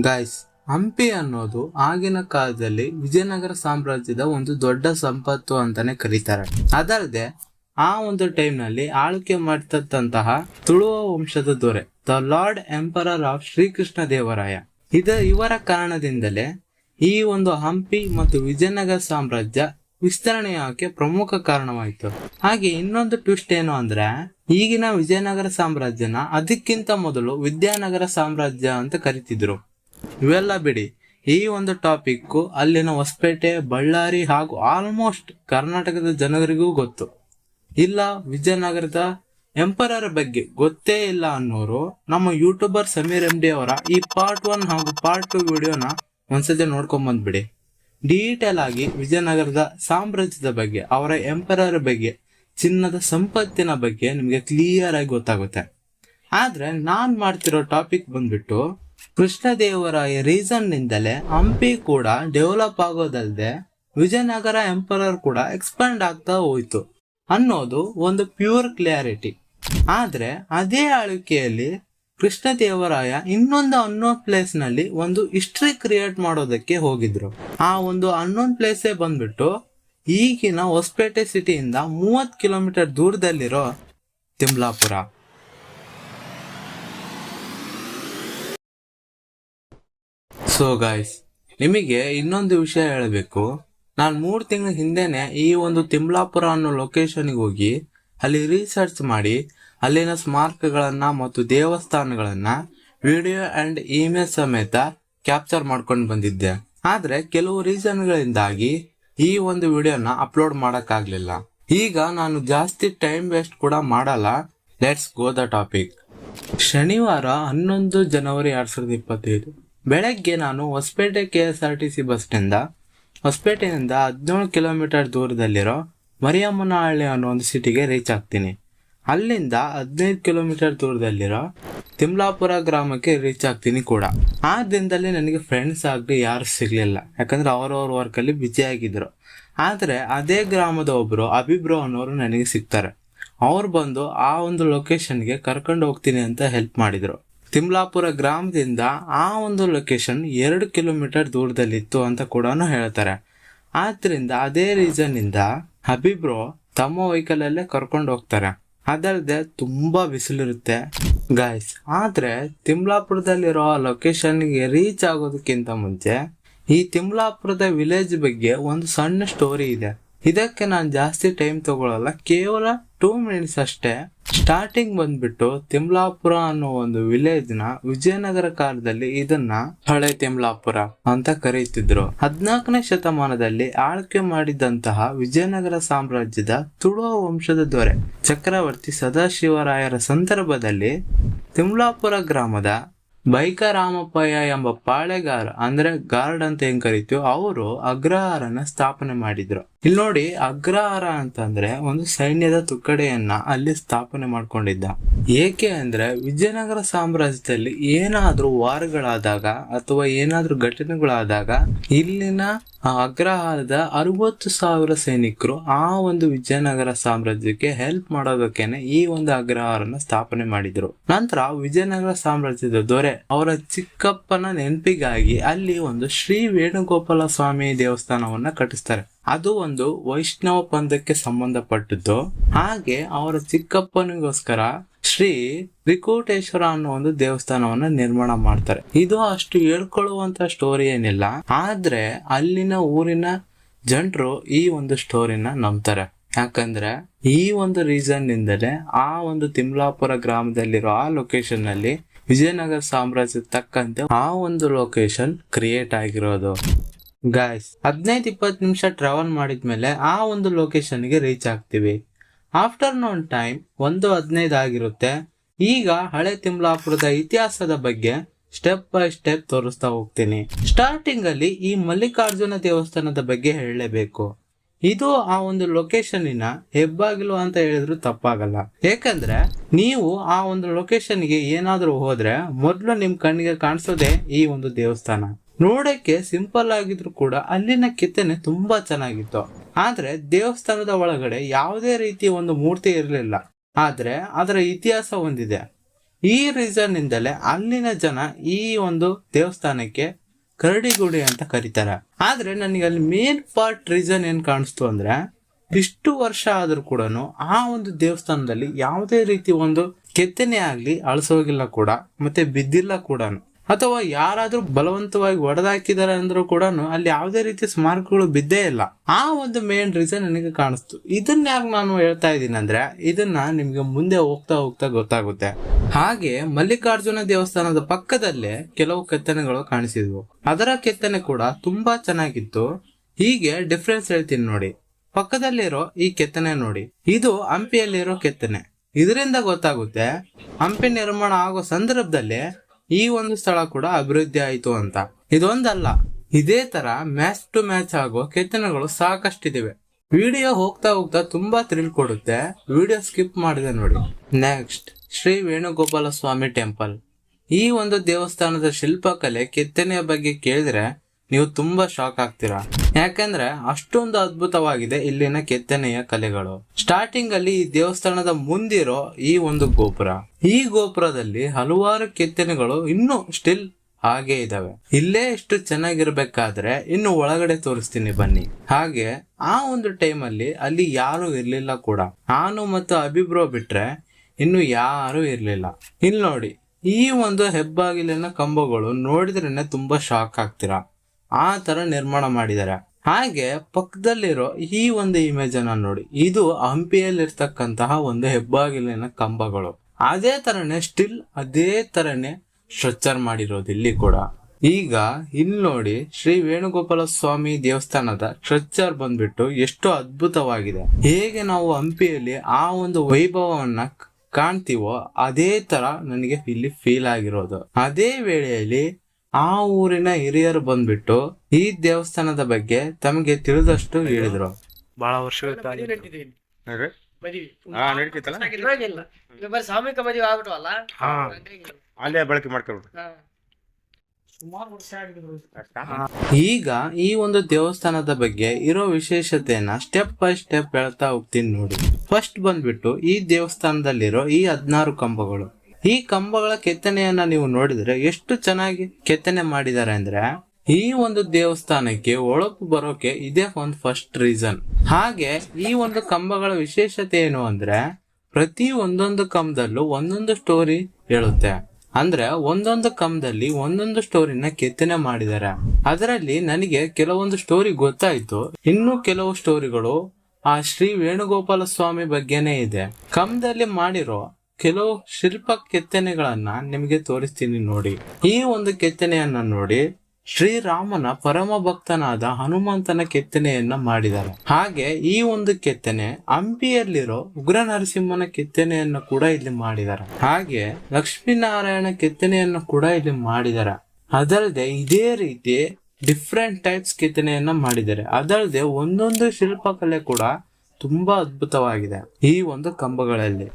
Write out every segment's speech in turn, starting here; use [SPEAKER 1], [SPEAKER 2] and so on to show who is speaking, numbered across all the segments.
[SPEAKER 1] Guys Hampi ಅನ್ನೋದು ಆಗಿನ ಕಾಲದಲ್ಲಿ ವಿಜಯನಗರ ಸಾಮ್ರಾಜ್ಯದ ಒಂದು ದೊಡ್ಡ ಸಂಪತ್ತು ಅಂತಾನೆ ಕರೀತಾರೆ. ಅದಲ್ಲದೆ, ಆ ಒಂದು ಟೈಮ್ನಲ್ಲಿ ಆಳ್ವಿಕೆ ಮಾಡ್ತಕ್ಕಂತಹ ತುಳುವ ವಂಶದ ದೊರೆ the lord emperor of Sri Krishna Devaraya. ಇದ, ಇವರ ಕಾರಣದಿಂದಲೇ ಈ ಒಂದು ಹಂಪಿ ಮತ್ತು ವಿಜಯನಗರ ಸಾಮ್ರಾಜ್ಯ ವಿಸ್ತರಣೆಯಾಗಕ್ಕೆ ಪ್ರಮುಖ ಕಾರಣವಾಯಿತು. ಹಾಗೆ ಇನ್ನೊಂದು ಟ್ವಿಸ್ಟ್ ಏನು ಅಂದ್ರೆ, ಈಗಿನ ವಿಜಯನಗರ ಸಾಮ್ರಾಜ್ಯನ ಅದಕ್ಕಿಂತ ಮೊದಲು ವಿದ್ಯಾನಗರ ಸಾಮ್ರಾಜ್ಯ ಅಂತ ಕರಿತಿದ್ರು. ಇವೆಲ್ಲ ಬಿಡಿ. ಈ ಒಂದು ಟಾಪಿಕ್ ಅಲ್ಲಿನ ಹೊಸಪೇಟೆ, ಬಳ್ಳಾರಿ ಹಾಗೂ ಆಲ್ಮೋಸ್ಟ್ ಕರ್ನಾಟಕದ ಜನರಿಗೂ ಗೊತ್ತು. ಇಲ್ಲ, ವಿಜಯನಗರದ ಎಂಪರರ್ ಬಗ್ಗೆ ಗೊತ್ತೇ ಇಲ್ಲ ಅನ್ನೋರು ನಮ್ಮ ಯೂಟ್ಯೂಬರ್ ಸಮೀರ್ ಎಂ ಡಿ ಅವರ ಈ ಪಾರ್ಟ್ ಒನ್ ಹಾಗೂ ಪಾರ್ಟ್ ಟು ವಿಡಿಯೋನ ಒಂದ್ಸತಿ ನೋಡ್ಕೊಂಡ್ ಬಂದ್ಬಿಡಿ. ಡೀಟೇಲ್ ಆಗಿ ವಿಜಯನಗರದ ಸಾಮ್ರಾಜ್ಯದ ಬಗ್ಗೆ, ಅವರ ಎಂಪರರ್ ಬಗ್ಗೆ, ಚಿನ್ನದ ಸಂಪತ್ತಿನ ಬಗ್ಗೆ ನಿಮಗೆ ಕ್ಲಿಯರ್ ಆಗಿ ಗೊತ್ತಾಗುತ್ತೆ. ಆದ್ರೆ ನಾನ್ ಮಾಡ್ತಿರೋ ಟಾಪಿಕ್ ಬಂದ್ಬಿಟ್ಟು ಕೃಷ್ಣದೇವರಾಯ ರೀಸನ್ ನಿಂದಲೇ ಹಂಪಿ ಕೂಡ ಡೆವಲಪ್ ಆಗೋದಲ್ಲದೆ ವಿಜಯನಗರ ಎಂಪರರ್ ಕೂಡ ಎಕ್ಸ್ಪಾಂಡ್ ಆಗ್ತಾ ಹೋಯ್ತು ಅನ್ನೋದು ಒಂದು ಪ್ಯೂರ್ ಕ್ಲಿಯಾರಿಟಿ ಆದ್ರೆ ಅದೇ ಆಳ್ವಿಕೆಯಲ್ಲಿ ಕೃಷ್ಣದೇವರಾಯ ಇನ್ನೊಂದು ಅನ್ನೋನ್ ಪ್ಲೇಸ್ನಲ್ಲಿ ಒಂದು ಹಿಸ್ಟ್ರಿ ಕ್ರಿಯೇಟ್ ಮಾಡೋದಕ್ಕೆ ಹೋಗಿದ್ರು. ಆ ಒಂದು ಅನ್ನೋನ್ ಪ್ಲೇಸೇ ಬಂದ್ಬಿಟ್ಟು ಈಗಿನ ಹೊಸಪೇಟೆ ಸಿಟಿಯಿಂದ ಮೂವತ್ ಕಿಲೋಮೀಟರ್ ದೂರದಲ್ಲಿರೋ ತಿಮ್ಲಾಪುರ. ಸೊ ಗಾಯ್ಸ್ ನಿಮಗೆ ಇನ್ನೊಂದು ವಿಷಯ ಹೇಳಬೇಕು. ನಾನು ಮೂರು ತಿಂಗಳ ಹಿಂದೆನೆ ಈ ಒಂದು ತಿಮ್ಲಾಪುರ ಅನ್ನೋ ಲೊಕೇಶನ್ಗೆ ಹೋಗಿ ಅಲ್ಲಿ ರಿಸರ್ಚ್ ಮಾಡಿ, ಅಲ್ಲಿನ ಸ್ಮಾರಕಗಳನ್ನು ಮತ್ತು ದೇವಸ್ಥಾನಗಳನ್ನು ವಿಡಿಯೋ ಅಂಡ್ ಇಮೇಲ್ ಸಮೇತ ಕ್ಯಾಪ್ಚರ್ ಮಾಡ್ಕೊಂಡು ಬಂದಿದ್ದೆ. ಆದ್ರೆ ಕೆಲವು ರೀಸನ್ಗಳಿಂದಾಗಿ ಈ ಒಂದು ವಿಡಿಯೋನ ಅಪ್ಲೋಡ್ ಮಾಡೋಕ್ಕಾಗಲಿಲ್ಲ. ಈಗ ನಾನು ಜಾಸ್ತಿ ಟೈಮ್ ವೇಸ್ಟ್ ಕೂಡ ಮಾಡಲ್ಲ. ಲೆಟ್ಸ್ ಗೋ ದ ಟಾಪಿಕ್ ಶನಿವಾರ ಹನ್ನೊಂದು ಜನವರಿ ಎರಡ್ ಸಾವಿರದ ಇಪ್ಪತ್ತೈದು. ಬೆಳಗ್ಗೆ ನಾನು Hosapete K S R T C bus stand ಹೊಸಪೇಟೆಯಿಂದ ಹದಿನೇಳು ಕಿಲೋಮೀಟರ್ ದೂರದಲ್ಲಿರೋ ಮರಿಯಮ್ಮನಹಳ್ಳಿ ಅನ್ನೋ ಒಂದು ಸಿಟಿಗೆ ರೀಚ್ ಆಗ್ತೀನಿ. ಅಲ್ಲಿಂದ ಹದಿನೈದು ಕಿಲೋಮೀಟರ್ ದೂರದಲ್ಲಿರೋ ತಿಮ್ಲಾಪುರ ಗ್ರಾಮಕ್ಕೆ ರೀಚ್ ಆಗ್ತೀನಿ ಕೂಡ. ಆ ದಿನದಲ್ಲಿ ನನಗೆ ಫ್ರೆಂಡ್ಸ್ ಆಗಲಿ ಯಾರು ಸಿಗಲಿಲ್ಲ. ಯಾಕಂದ್ರೆ ಅವ್ರವ್ರ ವರ್ಕಲ್ಲಿ ಆಗಿದ್ರು. ಆದರೆ ಅದೇ ಗ್ರಾಮದ ಒಬ್ಬರು ಅಭಿಬ್ರೋ ಅನ್ನೋರು ನನಗೆ ಸಿಗ್ತಾರೆ. ಅವ್ರು ಬಂದು ಆ ಒಂದು ಲೊಕೇಶನ್ಗೆ ಕರ್ಕೊಂಡು ಹೋಗ್ತೀನಿ ಅಂತ ಹೆಲ್ಪ್ ಮಾಡಿದ್ರು. ತಿಮ್ಲಾಪುರ ಗ್ರಾಮದಿಂದ ಆ ಒಂದು ಲೊಕೇಶನ್ ಎರಡು ಕಿಲೋಮೀಟರ್ ದೂರದಲ್ಲಿತ್ತು ಅಂತ ಕೂಡ ಹೇಳ್ತಾರೆ. ಆದ್ರಿಂದ ಅದೇ ರೀಸನ್ ಇಂದ ಹಬೀಬ್ರು ತಮ್ಮ ವೆಹಿಕಲ್ ಅಲ್ಲೇ ಕರ್ಕೊಂಡು ಹೋಗ್ತಾರೆ. ಅದಲ್ಲದೆ ತುಂಬಾ ಬಿಸಿಲಿರುತ್ತೆ ಗಾಯ್ಸ್ ಆದ್ರೆ ತಿಮ್ಲಾಪುರದಲ್ಲಿರೋ ಲೊಕೇಶನ್ಗೆ ರೀಚ್ ಆಗೋದಕ್ಕಿಂತ ಮುಂಚೆ ಈ ತಿಮ್ಲಾಪುರದ ವಿಲೇಜ್ ಬಗ್ಗೆ ಒಂದು ಸಣ್ಣ ಸ್ಟೋರಿ ಇದೆ. ಇದಕ್ಕೆ ನಾನು ಜಾಸ್ತಿ ಟೈಮ್ ತಗೊಳ್ಳಲ್ಲ ಕೇವಲ ಟೂ ಮಿನಿಟ್ಸ್ ಅಷ್ಟೇ ಸ್ಟಾರ್ಟಿಂಗ್ ಬಂದ್ಬಿಟ್ಟು ತಿಮ್ಲಾಪುರ ಅನ್ನೋ ಒಂದು ವಿಲೇಜ್ನ ವಿಜಯನಗರ ಕಾಲದಲ್ಲಿ ಇದನ್ನ ಹಳೆ ತಿಮ್ಲಾಪುರ ಅಂತ ಕರೀತಿದ್ರು. ಹದಿನಾಲ್ಕನೇ ಶತಮಾನದಲ್ಲಿ ಆಳ್ಕೆ ಮಾಡಿದಂತಹ ವಿಜಯನಗರ ಸಾಮ್ರಾಜ್ಯದ ತುಳುವ ವಂಶದ ದೊರೆ ಚಕ್ರವರ್ತಿ ಸದಾಶಿವರಾಯರ ಸಂದರ್ಭದಲ್ಲಿ ತಿಮ್ಲಾಪುರ ಗ್ರಾಮದ ಬೈಕರಾಮಪ್ಪಯ್ಯ ಎಂಬ ಪಾಳೆಗಾರ ಅಂದ್ರೆ ಗಾರ್ಡ್ ಅಂತ ಏನ್ ಕರಿತೀವಿ, ಅವರು ಅಗ್ರಹಾರನ ಸ್ಥಾಪನೆ ಮಾಡಿದ್ರು. ಇಲ್ಲಿ ನೋಡಿ ಅಗ್ರಹಾರ ಅಂತಂದ್ರೆ ಒಂದು ಸೈನ್ಯದ ತುಕ್ಕಡೆಯನ್ನ ಅಲ್ಲಿ ಸ್ಥಾಪನೆ ಮಾಡ್ಕೊಂಡಿದ್ದ. ಏಕೆ ಅಂದ್ರೆ ವಿಜಯನಗರ ಸಾಮ್ರಾಜ್ಯದಲ್ಲಿ ಏನಾದ್ರೂ ವಾರಗಳಾದಾಗ ಅಥವಾ ಏನಾದ್ರೂ ಘಟನೆಗಳಾದಾಗ ಇಲ್ಲಿನ ಅಗ್ರಹಾರದ ಅರವತ್ತು ಸಾವಿರ ಸೈನಿಕರು ಆ ಒಂದು ವಿಜಯನಗರ ಸಾಮ್ರಾಜ್ಯಕ್ಕೆ ಹೆಲ್ಪ್ ಮಾಡೋದಕ್ಕೇನೆ ಈ ಒಂದು ಅಗ್ರಹಾರನ ಸ್ಥಾಪನೆ ಮಾಡಿದ್ರು. ನಂತರ ವಿಜಯನಗರ ಸಾಮ್ರಾಜ್ಯದ ದೊರೆ ಅವರ ಚಿಕ್ಕಪ್ಪನ ನೆನಪಿಗಾಗಿ ಅಲ್ಲಿ ಒಂದು ಶ್ರೀ ವೇಣುಗೋಪಾಲ ಸ್ವಾಮಿ ದೇವಸ್ಥಾನವನ್ನ ಕಟ್ಟಿಸ್ತಾರೆ. ಅದು ಒಂದು ವೈಷ್ಣವ ಪಂಥಕ್ಕೆ ಸಂಬಂಧಪಟ್ಟದ್ದು. ಹಾಗೆ ಅವರ ಚಿಕ್ಕಪ್ಪನಿಗೋಸ್ಕರ ಶ್ರೀ ತ್ರಿಕೂಟೇಶ್ವರ ಅನ್ನೋ ಒಂದು ದೇವಸ್ಥಾನವನ್ನ ನಿರ್ಮಾಣ ಮಾಡ್ತಾರೆ. ಇದು ಅಷ್ಟು ಹೇಳ್ಕೊಳ್ಳುವಂತ ಸ್ಟೋರಿ ಏನಿಲ್ಲ. ಆದ್ರೆ ಅಲ್ಲಿನ ಊರಿನ ಜನರು ಈ ಒಂದು ಸ್ಟೋರಿನ ನಂಬ್ತಾರೆ. ಯಾಕಂದ್ರೆ ಈ ಒಂದು ರೀಸನ್ ನಿಂದಲೇ ಆ ಒಂದು ತಿಮ್ಲಾಪುರ ಗ್ರಾಮದಲ್ಲಿರೋ ಆ ಲೊಕೇಶನ್ನಲ್ಲಿ ವಿಜಯನಗರ ಸಾಮ್ರಾಜ್ಯದ ತಕ್ಕಂತೆ ಆ ಒಂದು ಲೊಕೇಶನ್ ಕ್ರಿಯೇಟ್ ಆಗಿರೋದು. ಗಾಯ್ಸ್ ಹದಿನೈದು ಇಪ್ಪತ್ತು ನಿಮಿಷ ಟ್ರಾವೆಲ್ ಮಾಡಿದ್ಮೇಲೆ ಆ ಒಂದು ಲೊಕೇಶನ್ಗೆ ರೀಚ್ ಆಗ್ತೀವಿ. ಆಫ್ಟರ್ನೂನ್ ಟೈಮ್ ಒಂದು ಹದಿನೈದು ಆಗಿರುತ್ತೆ. ಈಗ ಹಳೆ ತಿಮ್ಲಾಪುರದ ಇತಿಹಾಸದ ಬಗ್ಗೆ ಸ್ಟೆಪ್ ಬೈ ಸ್ಟೆಪ್ ತೋರಿಸ್ತಾ ಹೋಗ್ತೀನಿ. ಸ್ಟಾರ್ಟಿಂಗ್ ಅಲ್ಲಿ ಈ ಮಲ್ಲಿಕಾರ್ಜುನ ದೇವಸ್ಥಾನದ ಬಗ್ಗೆ ಹೇಳಲೇಬೇಕು. ಇದು ಆ ಒಂದು ಲೊಕೇಶನ್ನಿನ ಹೆಬ್ಬಾಗಿಲು ಅಂತ ಹೇಳಿದ್ರು ತಪ್ಪಾಗಲ್ಲ. ಯಾಕಂದ್ರೆ ನೀವು ಆ ಒಂದು ಲೊಕೇಶನ್ಗೆ ಏನಾದರೂ ಹೋದ್ರೆ ಮೊದಲು ನಿಮ್ ಕಣ್ಣಿಗೆ ಕಾಣಿಸೋದೇ ಈ ಒಂದು ದೇವಸ್ಥಾನ. ನೋಡಕ್ಕೆ ಸಿಂಪಲ್ ಆಗಿದ್ರು ಕೂಡ ಅಲ್ಲಿನ ಕೆತ್ತನೆ ತುಂಬಾ ಚೆನ್ನಾಗಿತ್ತು. ಆದ್ರೆ ದೇವಸ್ಥಾನದ ಒಳಗಡೆ ಯಾವುದೇ ರೀತಿ ಒಂದು ಮೂರ್ತಿ ಇರಲಿಲ್ಲ. ಆದ್ರೆ ಅದರ ಇತಿಹಾಸ ಹೊಂದಿದೆ ಈ ರೀಸನ್ ಇಂದಲೇ ಅಲ್ಲಿನ ಜನ ಈ ಒಂದು ದೇವಸ್ಥಾನಕ್ಕೆ ಕರಡಿಗುಡಿ ಅಂತ ಕರೀತಾರೆ. ಆದ್ರೆ ನನಗೆ ಅಲ್ಲಿ ಮೇನ್ ಪಾರ್ಟ್ ರೀಸನ್ ಏನ್ ಕಾಣಿಸ್ತು ಅಂದ್ರೆ, ಇಷ್ಟು ವರ್ಷ ಆದ್ರೂ ಕೂಡ ಆ ಒಂದು ದೇವಸ್ಥಾನದಲ್ಲಿ ಯಾವುದೇ ರೀತಿ ಒಂದು ಕೆತ್ತನೆ ಆಗ್ಲಿ ಅಳಸೋಗಿಲ್ಲ ಕೂಡ, ಮತ್ತೆ ಬಿದ್ದಿಲ್ಲ ಕೂಡ ಅಥವಾ ಯಾರಾದ್ರೂ ಬಲವಂತವಾಗಿ ಒಡೆದಾಕಿದ್ದಾರೆ ಅಂದ್ರೂ ಕೂಡ ಅಲ್ಲಿ ಯಾವುದೇ ರೀತಿ ಸ್ಮಾರಕಗಳು ಬಿದ್ದೇ ಇಲ್ಲ. ಆ ಒಂದು ಮೇನ್ ರೀಸನ್ ನನಗೆ ಕಾಣಿಸ್ತು. ಇದನ್ನ ಯಾಕೆ ನಾನು ಹೇಳ್ತಾ ಇದ್ದೀನಿ ಅಂದ್ರೆ, ಇದನ್ನ ನಿಮ್ಗೆ ಮುಂದೆ ಹೋಗ್ತಾ ಹೋಗ್ತಾ ಗೊತ್ತಾಗುತ್ತೆ. ಹಾಗೆ ಮಲ್ಲಿಕಾರ್ಜುನ ದೇವಸ್ಥಾನದ ಪಕ್ಕದಲ್ಲೇ ಕೆಲವು ಕೆತ್ತನೆಗಳು ಕಾಣಿಸಿದ್ವು. ಅದರ ಕೆತ್ತನೆ ಕೂಡ ತುಂಬಾ ಚೆನ್ನಾಗಿತ್ತು. ಹೀಗೆ ಡಿಫ್ರೆನ್ಸ್ ಹೇಳ್ತೀನಿ ನೋಡಿ. ಪಕ್ಕದಲ್ಲಿರೋ ಈ ಕೆತ್ತನೆ ನೋಡಿ. ಇದು ಹಂಪಿಯಲ್ಲಿರೋ ಕೆತ್ತನೆ. ಇದರಿಂದ ಗೊತ್ತಾಗುತ್ತೆ, ಹಂಪಿ ನಿರ್ಮಾಣ ಆಗೋ ಸಂದರ್ಭದಲ್ಲಿ ಈ ಒಂದು ಸ್ಥಳ ಕೂಡ ಅಭಿವೃದ್ಧಿ ಆಯಿತು ಅಂತ. ಇದೊಂದಲ್ಲ, ಇದೇ ತರ ಮ್ಯಾಚ್ ಟು ಮ್ಯಾಚ್ ಆಗೋ ಕೆತ್ತನೆಗಳು ಸಾಕಷ್ಟಿದಿವೆ. ವಿಡಿಯೋ ಹೋಗ್ತಾ ಹೋಗ್ತಾ ತುಂಬಾ ಥ್ರಿಲ್ ಕೊಡುತ್ತೆ. ವಿಡಿಯೋ ಸ್ಕಿಪ್ ಮಾಡಿದೆ ನೋಡಿ. ನೆಕ್ಸ್ಟ್ ಶ್ರೀ ವೇಣುಗೋಪಾಲ ಸ್ವಾಮಿ ಟೆಂಪಲ್ ಈ ಒಂದು ದೇವಸ್ಥಾನದ ಶಿಲ್ಪಕಲೆ ಕೆತ್ತನೆಯ ಬಗ್ಗೆ ಕೇಳಿದ್ರೆ ನೀವು ತುಂಬಾ ಶಾಕ್ ಆಗ್ತೀರಾ? ಯಾಕಂದ್ರೆ ಅಷ್ಟೊಂದು ಅದ್ಭುತವಾಗಿದೆ ಇಲ್ಲಿನ ಕೆತ್ತನೆಯ ಕಲೆಗಳು. ಸ್ಟಾರ್ಟಿಂಗ್ ಅಲ್ಲಿ ಈ ದೇವಸ್ಥಾನದ ಮುಂದಿರೋ ಈ ಒಂದು ಗೋಪುರ. ಈ ಗೋಪುರದಲ್ಲಿ ಹಲವಾರು ಕೆತ್ತನೆಗಳು ಇನ್ನೂ ಸ್ಟಿಲ್ ಹಾಗೆ ಇದಾವೆ. ಇಲ್ಲೇ ಇಷ್ಟು ಚೆನ್ನಾಗಿರ್ಬೇಕಾದ್ರೆ ಇನ್ನು ಒಳಗಡೆ ತೋರಿಸ್ತೀನಿ ಬನ್ನಿ. ಹಾಗೆ ಆ ಒಂದು ಟೈಮ್ ಅಲ್ಲಿ ಅಲ್ಲಿ ಯಾರು ಇರ್ಲಿಲ್ಲ ಕೂಡ. ನಾನು ಮತ್ತು ಅಭಿಬ್ರೋ ಬಿಟ್ರೆ ಇನ್ನು ಯಾರು ಇರ್ಲಿಲ್ಲ. ಇಲ್ಲಿ ನೋಡಿ, ಈ ಒಂದು ಹೆಬ್ಬಾಗಿಲಿನ ಕಂಬಗಳು ನೋಡಿದ್ರೇನೆ ತುಂಬಾ ಶಾಕ್ ಆಗ್ತೀರಾ? ಆ ತರ ನಿರ್ಮಾಣ ಮಾಡಿದ್ದಾರೆ. ಹಾಗೆ ಪಕ್ಕದಲ್ಲಿರೋ ಈ ಒಂದು ಇಮೇಜ್ ಅನ್ನ ನೋಡಿ. ಇದು ಹಂಪಿಯಲ್ಲಿರ್ತಕ್ಕಂತಹ ಒಂದು ಹೆಬ್ಬಾಗಿಲಿನ ಕಂಬಗಳು. ಅದೇ ತರನೇ ಸ್ಟಿಲ್ ಅದೇ ತರನೇ ಸ್ಟ್ರಕ್ಚರ್ ಮಾಡಿರೋದು ಇಲ್ಲಿ ಕೂಡ. ಈಗ ಇಲ್ಲಿ ನೋಡಿ ಶ್ರೀ ವೇಣುಗೋಪಾಲ ಸ್ವಾಮಿ ದೇವಸ್ಥಾನದ ಸ್ಟ್ರಕ್ಚರ್ ಬಂದ್ಬಿಟ್ಟು ಎಷ್ಟು ಅದ್ಭುತವಾಗಿದೆ. ಹೇಗೆ ನಾವು ಹಂಪಿಯಲ್ಲಿ ಆ ಒಂದು ವೈಭವವನ್ನ ಕಾಣ್ತೀವೋ ಅದೇ ತರ ನನಗೆ ಇಲ್ಲಿ ಫೀಲ್ ಆಗಿರೋದು. ಅದೇ ವೇಳೆಯಲ್ಲಿ ಆ ಊರಿನ ಹಿರಿಯರು ಬಂದ್ಬಿಟ್ಟು ಈ ದೇವಸ್ಥಾನದ ಬಗ್ಗೆ ತಮಗೆ ತಿಳಿದಷ್ಟು ಹೇಳಿದ್ರು.
[SPEAKER 2] ಬಹಳ ವರ್ಷಗಳ
[SPEAKER 3] ಸಾಮೂಹಿಕ ಮದುವೆ.
[SPEAKER 2] ಅಲ್ಲೇ ಬಳಕೆ
[SPEAKER 3] ವರ್ಷ
[SPEAKER 1] ಈಗ ಈ ಒಂದು ದೇವಸ್ಥಾನದ ಬಗ್ಗೆ ಇರೋ ವಿಶೇಷತೆಯನ್ನ ಸ್ಟೆಪ್ ಬೈ ಸ್ಟೆಪ್ ಹೇಳ್ತಾ ಹೋಗ್ತೀನಿ ನೋಡಿ. ಫಸ್ಟ್ ಬಂದ್ಬಿಟ್ಟು ಈ ದೇವಸ್ಥಾನದಲ್ಲಿರೋ ಈ ಹದಿನಾರು ಕಂಬಗಳು. ಈ ಕಂಬಗಳ ಕೆತ್ತನೆಯನ್ನ ನೀವು ನೋಡಿದ್ರೆ ಎಷ್ಟು ಚೆನ್ನಾಗಿ ಕೆತ್ತನೆ ಮಾಡಿದ್ದಾರೆ ಅಂದ್ರೆ ಈ ಒಂದು ದೇವಸ್ಥಾನಕ್ಕೆ ಒಳಪು ಬರೋಕೆ ಇದೇ ಒಂದು ಫಸ್ಟ್ ರೀಸನ್ ಹಾಗೆ ಈ ಒಂದು ಕಂಬಗಳ ವಿಶೇಷತೆ ಏನು ಅಂದ್ರೆ ಪ್ರತಿ ಒಂದೊಂದು ಕಂಬದಲ್ಲೂ ಒಂದೊಂದು ಸ್ಟೋರಿ ಹೇಳುತ್ತೆ. ಅಂದ್ರೆ ಒಂದೊಂದು ಕಂಬದಲ್ಲಿ ಒಂದೊಂದು ಸ್ಟೋರಿನ ಕೆತ್ತನೆ ಮಾಡಿದ್ದಾರೆ. ಅದರಲ್ಲಿ ನನಗೆ ಕೆಲವೊಂದು ಸ್ಟೋರಿ ಗೊತ್ತಾಯ್ತು. ಇನ್ನು ಕೆಲವು ಸ್ಟೋರಿಗಳು ಆ ಶ್ರೀ ವೇಣುಗೋಪಾಲ ಸ್ವಾಮಿ ಬಗ್ಗೆನೇ ಇದೆ. ಕಂಬದಲ್ಲಿ ಮಾಡಿರೋ ಕೆಲವು ಶಿಲ್ಪ ಕೆತ್ತನೆಗಳನ್ನ ನಿಮಗೆ ತೋರಿಸ್ತೀನಿ ನೋಡಿ. ಈ ಒಂದು ಕೆತ್ತನೆಯನ್ನ ನೋಡಿ ಶ್ರೀರಾಮನ ಪರಮ ಭಕ್ತನಾದ ಹನುಮಂತನ ಕೆತ್ತನೆಯನ್ನ ಮಾಡಿದ್ದಾರೆ. ಹಾಗೆ ಈ ಒಂದು ಕೆತ್ತನೆ ಹಂಪಿಯಲ್ಲಿರೋ ಉಗ್ರ ನರಸಿಂಹನ ಕೆತ್ತನೆಯನ್ನು ಕೂಡ ಇಲ್ಲಿ ಮಾಡಿದ್ದಾರೆ. ಹಾಗೆ ಲಕ್ಷ್ಮೀನಾರಾಯಣ ಕೆತ್ತನೆಯನ್ನು ಕೂಡ ಇಲ್ಲಿ ಮಾಡಿದ್ದಾರೆ. ಅದಲ್ಲದೆ ಇದೇ ರೀತಿ ಡಿಫ್ರೆಂಟ್ ಟೈಪ್ಸ್ ಕೆತ್ತನೆಯನ್ನ ಮಾಡಿದ್ದಾರೆ. ಅದಲ್ಲದೆ ಒಂದೊಂದು ಶಿಲ್ಪಕಲೆ ಕೂಡ ತುಂಬಾ ಅದ್ಭುತವಾಗಿದೆ ಈ ಒಂದು ಕಂಬಗಳಲ್ಲಿ.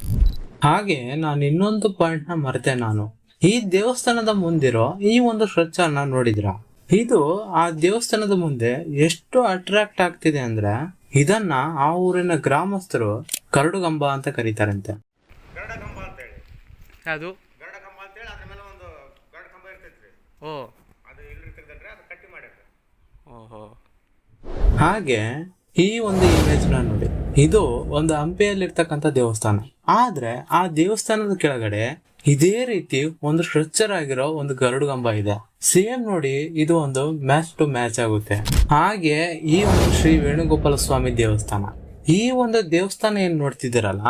[SPEAKER 1] ಹಾಗೆ ನಾನು ಇನ್ನೊಂದು ಪಾಯಿಂಟ್ನ ಮರೆತೆ ನಾನು. ಈ ದೇವಸ್ಥಾನದ ಮುಂದಿರೋ ಈ ಒಂದು ಸ್ವಚ್ಛನ ನೋಡಿದ್ರ? ಇದು ಆ ದೇವಸ್ಥಾನದ ಮುಂದೆ ಎಷ್ಟು ಅಟ್ರಾಕ್ಟ್ ಆಗ್ತಿದೆ ಅಂದ್ರೆ ಇದನ್ನ ಆ ಊರಿನ ಗ್ರಾಮಸ್ಥರು ಕರಡುಗಂಬ ಅಂತ ಕರೀತಾರಂತೆ.
[SPEAKER 2] ಗರುಡ ಅಂತ ಹೇಳಿ
[SPEAKER 3] ಅದು
[SPEAKER 2] ಗರುಡ ಅಂತ ಹೇಳಿ ಅದ್ರ ಮೇಲೆ ಒಂದು ಗರುಡ ಕಂಬ
[SPEAKER 3] ಓ.
[SPEAKER 2] ಅದು ಇಲ್ಲಿ ಇರ್ತೈತಲ್ರಿ ಅದು ಕಟ್ಟಿ ಮಾಡಿರ್ತಾರೆ
[SPEAKER 3] ಓಹೋ.
[SPEAKER 1] ಹಾಗೆ ಈ ಒಂದು ಇಮೇಜ್ನ ನೋಡಿ. ಇದು ಒಂದು ಹಂಪಿಯಲ್ಲಿರ್ತಕ್ಕಂಥ ದೇವಸ್ಥಾನ. ಆದ್ರೆ ಆ ದೇವಸ್ಥಾನದ ಕೆಳಗಡೆ ಇದೇ ರೀತಿ ಒಂದು ಸ್ಟ್ರಕ್ಚರ್ ಆಗಿರೋ ಒಂದು ಗರುಡುಗಂಬ ಇದೆ. ಸೇಮ್ ನೋಡಿ ಇದು ಒಂದು ಮ್ಯಾಚ್ ಟು ಮ್ಯಾಚ್ ಆಗುತ್ತೆ. ಹಾಗೆ ಈ ಒಂದು ಶ್ರೀ ವೇಣುಗೋಪಾಲ ಸ್ವಾಮಿ ದೇವಸ್ಥಾನ. ಈ ಒಂದು ದೇವಸ್ಥಾನ ಏನ್ ನೋಡ್ತಿದ್ದೀರಲ್ಲ,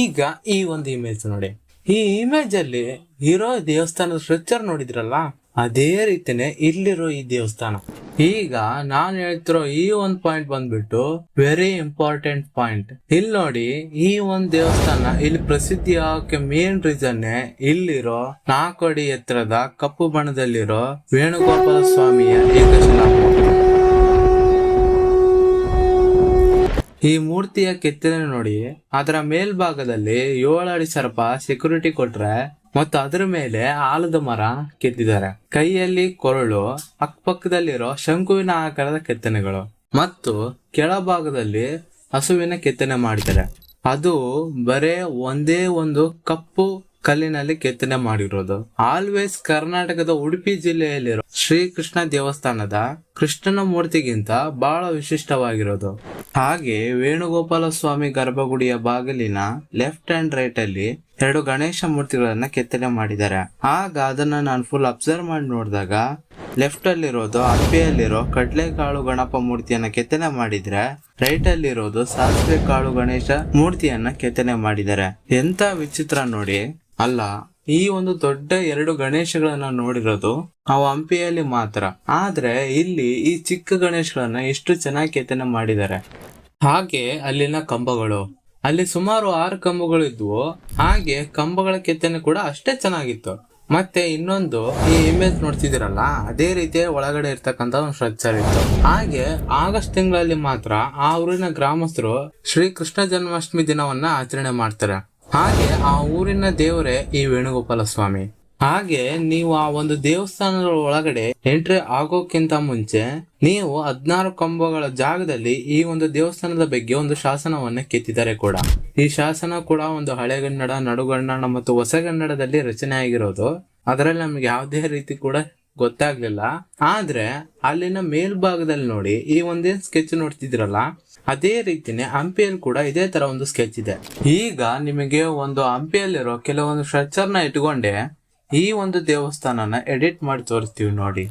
[SPEAKER 1] ಈಗ ಈ ಒಂದು ಇಮೇಜ್ ನೋಡಿ. ಈ ಇಮೇಜ್ ಅಲ್ಲಿ ಇರೋ ದೇವಸ್ಥಾನದ ಸ್ಟ್ರಕ್ಚರ್ ನೋಡಿದ್ರಲ್ಲ ಅದೇ ರೀತಿನೇ ಇಲ್ಲಿರೋ ಈ ದೇವಸ್ಥಾನ. ಈಗ ನಾನ್ ಹೇಳ್ತಿರೋ ಈ ಒಂದ್ ಪಾಯಿಂಟ್ ಬಂದ್ಬಿಟ್ಟು ವೆರಿ ಇಂಪಾರ್ಟೆಂಟ್ ಪಾಯಿಂಟ್ ಇಲ್ಲಿ ನೋಡಿ, ಈ ಒಂದ್ ದೇವಸ್ಥಾನ ಇಲ್ಲಿ ಪ್ರಸಿದ್ಧಿ ಆಗೋಕೆ ಮೇನ್ ರೀಸನ್ ಇಲ್ಲಿರೋ ನಾಲ್ಕು ಅಡಿ ಎತ್ತರದ ಕಪ್ಪು ಬಣ್ಣದಲ್ಲಿರೋ ವೇಣುಗೋಪಾಲ ಸ್ವಾಮಿಯ ಏಕಶಿಲ ಈ ಮೂರ್ತಿಯ ಕೆತ್ತನೆ ನೋಡಿ, ಅದರ ಮೇಲ್ಭಾಗದಲ್ಲಿ ಏಳು ಅಡಿ ಸರ್ಪ ಸೆಕ್ಯೂರಿಟಿ ಕೊಟ್ರೆ ಮತ್ತು ಅದರ ಮೇಲೆ ಆಲದ ಮರ ಕೆತ್ತಿದ್ದಾರೆ. ಕೈಯಲ್ಲಿ ಕೊರಳು, ಅಕ್ಕಪಕ್ಕದಲ್ಲಿರೋ ಶಂಕುವಿನ ಆಕಾರದ ಕೆತ್ತನೆಗಳು ಮತ್ತು ಕೆಳಭಾಗದಲ್ಲಿ ಹಸುವಿನ ಕೆತ್ತನೆ ಮಾಡಿದ್ದಾರೆ. ಅದು ಬರೇ ಒಂದೇ ಒಂದು ಕಪ್ಪು ಕಲ್ಲಿನಲ್ಲಿ ಕೆತ್ತನೆ ಮಾಡಿರೋದು. ಆಲ್ವೇಸ್ ಕರ್ನಾಟಕದ ಉಡುಪಿ ಜಿಲ್ಲೆಯಲ್ಲಿರೋ ಶ್ರೀಕೃಷ್ಣ ದೇವಸ್ಥಾನದ ಕೃಷ್ಣನ ಮೂರ್ತಿಗಿಂತ ಬಹಳ ವಿಶಿಷ್ಟವಾಗಿರೋದು. ಹಾಗೆ ವೇಣುಗೋಪಾಲ ಸ್ವಾಮಿ ಗರ್ಭಗುಡಿಯ ಬಾಗಿಲಿನ ಲೆಫ್ಟ್ ಅಂಡ್ ರೈಟ್ ಅಲ್ಲಿ ಎರಡು ಗಣೇಶ ಮೂರ್ತಿಗಳನ್ನ ಕೆತ್ತನೆ ಮಾಡಿದ್ದಾರೆ. ಆಗ ಅದನ್ನ ನಾನು ಫುಲ್ ಅಬ್ಸರ್ವ್ ಮಾಡಿ ನೋಡಿದಾಗ ಲೆಫ್ಟ್ ಅಲ್ಲಿರೋದು ಹಂಪಿಯಲ್ಲಿರೋ ಕಡ್ಲೆಕಾಳು ಗಣಪ ಮೂರ್ತಿಯನ್ನ ಕೆತ್ತನೆ ಮಾಡಿದ್ರೆ ರೈಟ್ ಅಲ್ಲಿರೋದು ಸಾಸಿವೆ ಕಾಳು ಗಣೇಶ ಮೂರ್ತಿಯನ್ನ ಕೆತ್ತನೆ ಮಾಡಿದ್ದಾರೆ. ಎಂತ ವಿಚಿತ್ರ ನೋಡಿ. ಅಲ್ಲ, ಈ ಒಂದು ದೊಡ್ಡ ಎರಡು ಗಣೇಶಗಳನ್ನ ನೋಡಿರೋದು ನಾವು ಹಂಪಿಯಲ್ಲಿ ಮಾತ್ರ. ಆದ್ರೆ ಇಲ್ಲಿ ಈ ಚಿಕ್ಕ ಗಣೇಶಗಳನ್ನ ಎಷ್ಟು ಚೆನ್ನಾಗಿ ಕೆತ್ತನೆ ಮಾಡಿದ್ದಾರೆ. ಹಾಗೆ ಅಲ್ಲಿನ ಕಂಬಗಳು. ಅಲ್ಲಿ ಸುಮಾರು ಆರು ಕಂಬಗಳು ಇದ್ವು. ಹಾಗೆ ಕಂಬಗಳ ಕೆತ್ತನೆ ಕೂಡ ಅಷ್ಟೇ ಚೆನ್ನಾಗಿತ್ತು. ಮತ್ತೆ ಇನ್ನೊಂದು ಈ ಇಮೇಜ್ ನೋಡ್ತಿದಿರಲ್ಲ ಅದೇ ರೀತಿ ಒಳಗಡೆ ಇರ್ತಕ್ಕಂತ ಒಂದು ಸ್ಟ್ರಕ್ಚರ್ ಇತ್ತು. ಹಾಗೆ ಆಗಸ್ಟ್ ತಿಂಗಳಲ್ಲಿ ಮಾತ್ರ ಆ ಊರಿನ ಗ್ರಾಮಸ್ಥರು ಶ್ರೀ ಕೃಷ್ಣ ಜನ್ಮಾಷ್ಟಮಿ ದಿನವನ್ನ ಆಚರಣೆ ಮಾಡ್ತಾರೆ. ಹಾಗೆ ಆ ಊರಿನ ದೇವರೇ ಈ ವೇಣುಗೋಪಾಲ ಸ್ವಾಮಿ ಹಾಗೆ ನೀವು ಆ ಒಂದು ದೇವಸ್ಥಾನದ ಒಳಗಡೆ ಎಂಟ್ರಿ ಆಗೋಕ್ಕಿಂತ ಮುಂಚೆ ನೀವು ಹದಿನಾರು ಕಂಬಗಳ ಜಾಗದಲ್ಲಿ ಈ ಒಂದು ದೇವಸ್ಥಾನದ ಬಗ್ಗೆ ಒಂದು ಶಾಸನವನ್ನ ಕೆತ್ತಿದ್ದಾರೆ ಕೂಡ. ಈ ಶಾಸನ ಕೂಡ ಒಂದು ಹಳೆಗನ್ನಡ ನಡುಗನ್ನಡ ಮತ್ತು ಹೊಸಗನ್ನಡದಲ್ಲಿ ರಚನೆ ಆಗಿರೋದು ಅದರಲ್ಲಿ ನಮ್ಗೆ ಯಾವುದೇ ರೀತಿ ಕೂಡ ಗೊತ್ತಾಗ್ಲಿಲ್ಲ. ಆದ್ರೆ ಅಲ್ಲಿನ ಮೇಲ್ಭಾಗದಲ್ಲಿ ನೋಡಿ ಈ ಒಂದೇ ಸ್ಕೆಚ್ ನೋಡ್ತಿದ್ರಲ್ಲ, ಅದೇ ರೀತಿನೇ ಹಂಪಿಯಲ್ಲಿ ಕೂಡ ಇದೇ ತರ ಒಂದು ಸ್ಕೆಚ್ ಇದೆ. ಈಗ ನಿಮಗೆ ಒಂದು ಹಂಪಿಯಲ್ಲಿರೋ ಕೆಲವೊಂದು ಸ್ಟ್ರಕ್ಚರ್ನ ಇಟ್ಕೊಂಡೆ ಈ ಒಂದು ದೇವಸ್ಥಾನನ ಎಡಿಟ್ ಮಾಡಿ ತೋರಿಸ್ತೀವಿ ನೋಡಿ.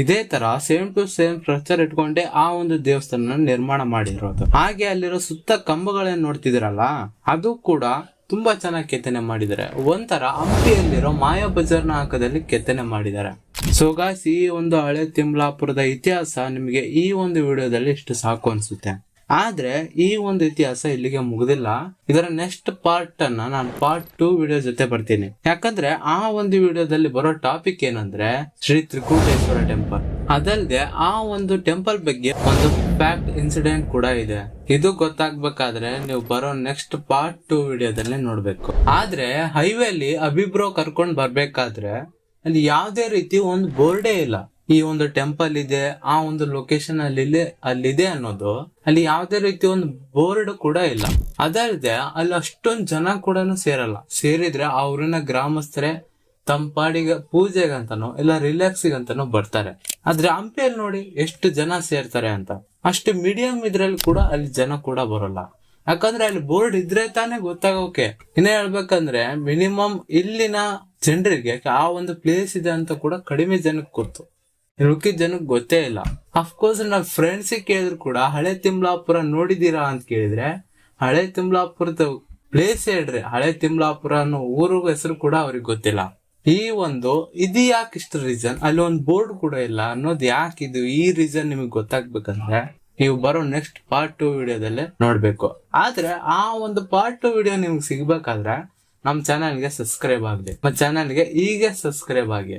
[SPEAKER 1] ಇದೇ ತರ ಸೇಮ್ ಟು ಸೇಮ್ ಸ್ಟ್ರಕ್ಚರ್ ಇಟ್ಕೊಂಡೆ ಆ ಒಂದು ದೇವಸ್ಥಾನ ನಿರ್ಮಾಣ ಮಾಡಿರೋದು. ಹಾಗೆ ಅಲ್ಲಿರೋ ಸುತ್ತ ಕಂಬಗಳನ್ನ ನೋಡ್ತಿದಿರಲ್ಲ ಅದು ಕೂಡ ತುಂಬಾ ಚೆನ್ನಾಗಿ ಕೆತ್ತನೆ ಮಾಡಿದ್ದಾರೆ. ಒಂಥರ ಹಂಪಿಯಲ್ಲಿರೋ ಮಾಯಾ ಬಜಾರ್ನ ಹಾಕದಲ್ಲಿ ಕೆತ್ತನೆ ಮಾಡಿದ್ದಾರೆ. ಸೊಗಾಸಿ ಈ ಒಂದು ಹಳೆ ತಿಮ್ಲಾಪುರದ ಇತಿಹಾಸ ನಿಮಗೆ ಈ ಒಂದು ವಿಡಿಯೋದಲ್ಲಿ ಇಷ್ಟು ಸಾಕು ಅನ್ಸುತ್ತೆ. ಆದ್ರೆ ಈ ಒಂದು ಇತಿಹಾಸ ಇಲ್ಲಿಗೆ ಮುಗುದಿಲ್ಲ. ಇದರ ನೆಕ್ಸ್ಟ್ ಪಾರ್ಟ್ ಅನ್ನ ನಾನು ಪಾರ್ಟ್ ಟೂ ವಿಡಿಯೋ ಜೊತೆ ಬರ್ತೀನಿ. ಯಾಕಂದ್ರೆ ಆ ಒಂದು ವಿಡಿಯೋದಲ್ಲಿ ಬರೋ ಟಾಪಿಕ್ ಏನಂದ್ರೆ ಶ್ರೀ ತ್ರಿಕೂಟೇಶ್ವರ ಟೆಂಪಲ್ ಅದಲ್ಲದೆ ಆ ಒಂದು ಟೆಂಪಲ್ ಬಗ್ಗೆ ಒಂದು ಫ್ಯಾಕ್ಟ್ ಇನ್ಸಿಡೆಂಟ್ ಕೂಡ ಇದೆ. ಇದು ಗೊತ್ತಾಗ್ಬೇಕಾದ್ರೆ ನೀವು ಬರೋ ನೆಕ್ಸ್ಟ್ ಪಾರ್ಟ್ ಟೂ ವಿಡಿಯೋದಲ್ಲಿ ನೋಡ್ಬೇಕು. ಆದ್ರೆ ಹೈವೇ ಅಲ್ಲಿ ಅಭಿಬ್ರೋ ಕರ್ಕೊಂಡ್ ಬರ್ಬೇಕಾದ್ರೆ ಅಲ್ಲಿ ಯಾವ್ದೇ ರೀತಿ ಒಂದು ಬೋರ್ಡೇ ಇಲ್ಲ. ಈ ಒಂದು ಟೆಂಪಲ್ ಇದೆ, ಆ ಒಂದು ಲೊಕೇಶನ್ ಅಲ್ಲಿ ಅಲ್ಲಿದೆ ಅನ್ನೋದು, ಅಲ್ಲಿ ಯಾವ್ದೇ ರೀತಿ ಒಂದು ಬೋರ್ಡ್ ಕೂಡ ಇಲ್ಲ. ಅದಲ್ಲದೆ ಅಲ್ಲಿ ಅಷ್ಟೊಂದ್ ಜನ ಕೂಡ ಸೇರಲ್ಲ. ಸೇರಿದ್ರೆ ಊರಿನ ಗ್ರಾಮಸ್ಥರೇ ತಮ್ಮ ಪಾಡಿಗೆ ಪೂಜೆಗಂತನೋ, ಇಲ್ಲ ರಿಲ್ಯಾಕ್ಸಿಗಂತನೋ ಬರ್ತಾರೆ. ಆದ್ರೆ ಹಂಪಿಯಲ್ಲಿ ನೋಡಿ ಎಷ್ಟು ಜನ ಸೇರ್ತಾರೆ ಅಂತ. ಅಷ್ಟು ಮೀಡಿಯಂ ಇದ್ರಲ್ಲಿ ಕೂಡ ಅಲ್ಲಿ ಜನ ಕೂಡ ಬರೋಲ್ಲ. ಯಾಕಂದ್ರೆ ಅಲ್ಲಿ ಬೋರ್ಡ್ ಇದ್ರೆ ತಾನೇ ಗೊತ್ತಾಗೋಕೆ. ಇನ್ನ ಹೇಳ್ಬೇಕಂದ್ರೆ ಮಿನಿಮಮ್ ಇಲ್ಲಿನ ಜನರಿಗೆ ಆ ಒಂದು ಪ್ಲೇಸ್ ಇದೆ ಅಂತ ಕೂಡ ಕಡಿಮೆ ಜನಕ್ಕೆ ಗೊತ್ತು. ಉಳ್ಕಿದ ಜನಕ್ಕೆ ಗೊತ್ತೇ ಇಲ್ಲ. ಅಫ್ಕೋರ್ಸ್ ನಾವ್ ಫ್ರೆಂಡ್ಸ್ ಕೇಳಿದ್ರು ಕೂಡ, ಹಳೆ ತಿಮ್ಲಾಪುರ ನೋಡಿದೀರಾ ಅಂತ ಕೇಳಿದ್ರೆ, ಹಳೆ ತಿಮ್ಲಾಪುರದ ಪ್ಲೇಸ್ ಹೇಳ್ರಿ ಹಳೆ ತಿಮ್ಲಾಪುರ ಅನ್ನೋ ಊರು ಹೆಸರು ಕೂಡ ಅವ್ರಿಗೆ ಗೊತ್ತಿಲ್ಲ. ಈ ಒಂದು ಇದು ಯಾಕೆ ಇಷ್ಟು ರೀಸನ್ ಅಲ್ಲಿ ಒಂದು ಬೋರ್ಡ್ ಕೂಡ ಇಲ್ಲ. ಅನ್ನೋದು ಯಾಕೆ ಇದು ಈ ರೀಸನ್ ನಿಮಗೆ ಗೊತ್ತಾಗ್ಬೇಕಂದ್ರೆ, ನೀವು ಬರೋ ನೆಕ್ಸ್ಟ್ ಪಾರ್ಟ್ ಟು ವಿಡಿಯೋದಲ್ಲೇ ನೋಡ್ಬೇಕು. ಆದ್ರೆ ಆ ಒಂದು ಪಾರ್ಟ್ ಟು ವಿಡಿಯೋ ನಿಮ್ಗೆ ಸಿಗ್ಬೇಕಾದ್ರೆ, ನಮ್ ಚಾನಲ್ಗೆ ಸಬ್ಸ್ಕ್ರೈಬ್ ಆಗಲಿ. ನಮ್ಮ ಚಾನಲ್ಗೆ ಈಗ ಸಬ್ಸ್ಕ್ರೈಬ್ ಆಗಿ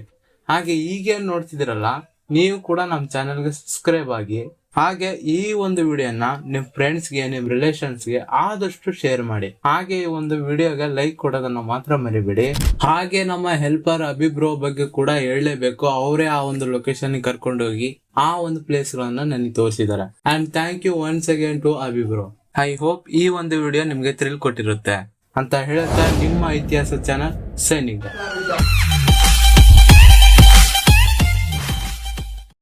[SPEAKER 1] ಹಾಗೆ ಈಗ ನೋಡ್ತಿದಿರಲ್ಲ ನೀವು ಕೂಡ ನಮ್ಮ ಚಾನಲ್ಗೆ ಸಬ್ಸ್ಕ್ರೈಬ್ ಆಗಿ, ಹಾಗೆ ಈ ಒಂದು ವಿಡಿಯೋನ ನಿಮ್ ಫ್ರೆಂಡ್ಸ್ಗೆ ನಿಮ್ ರಿಲೇಷನ್ಸ್ಗೆ ಆದಷ್ಟು ಶೇರ್ ಮಾಡಿ. ಹಾಗೆ ಈ ಒಂದು ವಿಡಿಯೋಗೆ ಲೈಕ್ ಕೊಡೋದನ್ನ ಮಾತ್ರ ಮರಿಬೇಡಿ. ಹಾಗೆ ನಮ್ಮ ಹೆಲ್ಪರ್ ಅಭಿಬ್ರೋ ಬಗ್ಗೆ ಕೂಡ ಹೇಳಲೇಬೇಕು. ಅವರೇ ಆ ಒಂದು ಲೊಕೇಶನ್ ಕರ್ಕೊಂಡೋಗಿ ಆ ಒಂದು ಪ್ಲೇಸ್ ಗಳನ್ನ ನನಗೆ ತೋರಿಸಿದ್ದಾರೆ. And thank you once again to ಅಭಿಬ್ರೋ. I hope ಈ ಒಂದು ವಿಡಿಯೋ ನಿಮ್ಗೆ ಥ್ರಿಲ್ ಕೊಟ್ಟಿರುತ್ತೆ. ಅಂತ ಹೇಳುತ್ತಾ ನಿಮ್ಮ ಇತಿಹಾಸ ಚಾನಲ್ ಸೈನಿಂಗ್